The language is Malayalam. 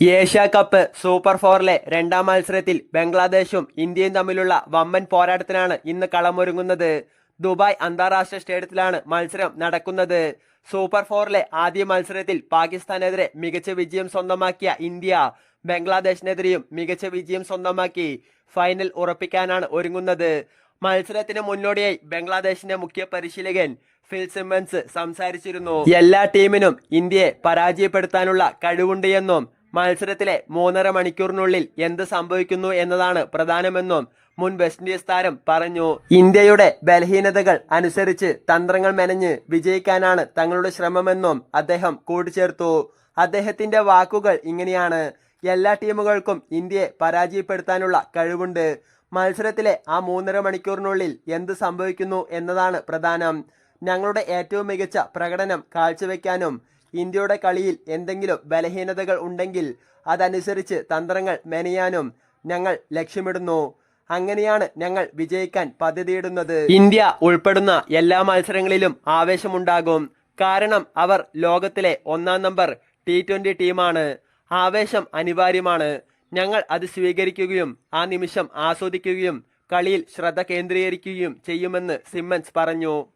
ഏഷ്യ കപ്പ് സൂപ്പർ ഫോറിലെ രണ്ടാം മത്സരത്തിൽ ബംഗ്ലാദേശും ഇന്ത്യയും തമ്മിലുള്ള വമ്പൻ പോരാട്ടത്തിനാണ് ഇന്ന് കളമൊരുങ്ങുന്നത്. ദുബായ് അന്താരാഷ്ട്ര സ്റ്റേഡിയത്തിലാണ് മത്സരം നടക്കുന്നത്. സൂപ്പർ ഫോറിലെ ആദ്യ മത്സരത്തിൽ പാകിസ്ഥാനെതിരെ മികച്ച വിജയം സ്വന്തമാക്കിയ ഇന്ത്യ ബംഗ്ലാദേശിനെതിരെയും മികച്ച വിജയം സ്വന്തമാക്കി ഫൈനൽ ഉറപ്പിക്കാനാണ് ഒരുങ്ങുന്നത്. മത്സരത്തിന് മുന്നോടിയായി ബംഗ്ലാദേശിന്റെ മുഖ്യ പരിശീലകൻ ഫിൽ സിമ്മൻസ് സംസാരിച്ചിരുന്നു. എല്ലാ ടീമിനും ഇന്ത്യയെ പരാജയപ്പെടുത്താനുള്ള കഴിവുണ്ട് എന്നും മത്സരത്തിലെ മൂന്നര മണിക്കൂറിനുള്ളിൽ എന്ത് സംഭവിക്കുന്നു എന്നതാണ് പ്രധാനമെന്നും മുൻ വെസ്റ്റ് ഇൻഡീസ് താരം പറഞ്ഞു. ഇന്ത്യയുടെ ബലഹീനതകൾ അനുസരിച്ച് തന്ത്രങ്ങൾ മെനഞ്ഞ് വിജയിക്കാനാണ് തങ്ങളുടെ ശ്രമമെന്നും അദ്ദേഹം കൂട്ടിച്ചേർത്തു. അദ്ദേഹത്തിന്റെ വാക്കുകൾ ഇങ്ങനെയാണ്. എല്ലാ ടീമുകൾക്കും ഇന്ത്യയെ പരാജയപ്പെടുത്താനുള്ള കഴിവുണ്ട്. മത്സരത്തിലെ ആ മൂന്നര മണിക്കൂറിനുള്ളിൽ എന്ത് സംഭവിക്കുന്നു എന്നതാണ് പ്രധാനം. ഞങ്ങളുടെ ഏറ്റവും മികച്ച പ്രകടനം കാഴ്ചവെക്കാനും ഇന്ത്യയുടെ കളിയിൽ എന്തെങ്കിലും ബലഹീനതകൾ ഉണ്ടെങ്കിൽ അതനുസരിച്ച് തന്ത്രങ്ങൾ മെനയാനും ഞങ്ങൾ ലക്ഷ്യമിടുന്നു. അങ്ങനെയാണ് ഞങ്ങൾ വിജയിക്കാൻ പദ്ധതിയിടുന്നത്. ഇന്ത്യ ഉൾപ്പെടുന്ന എല്ലാ മത്സരങ്ങളിലും ആവേശമുണ്ടാകും. കാരണം അവർ ലോകത്തിലെ ഒന്നാം നമ്പർ ടി ട്വന്റി ടീമാണ്. ആവേശം അനിവാര്യമാണ്. ഞങ്ങൾ അത് സ്വീകരിക്കുകയും ആ നിമിഷം ആസ്വദിക്കുകയും കളിയിൽ ശ്രദ്ധ കേന്ദ്രീകരിക്കുകയും ചെയ്യുമെന്ന് സിമ്മൻസ് പറഞ്ഞു.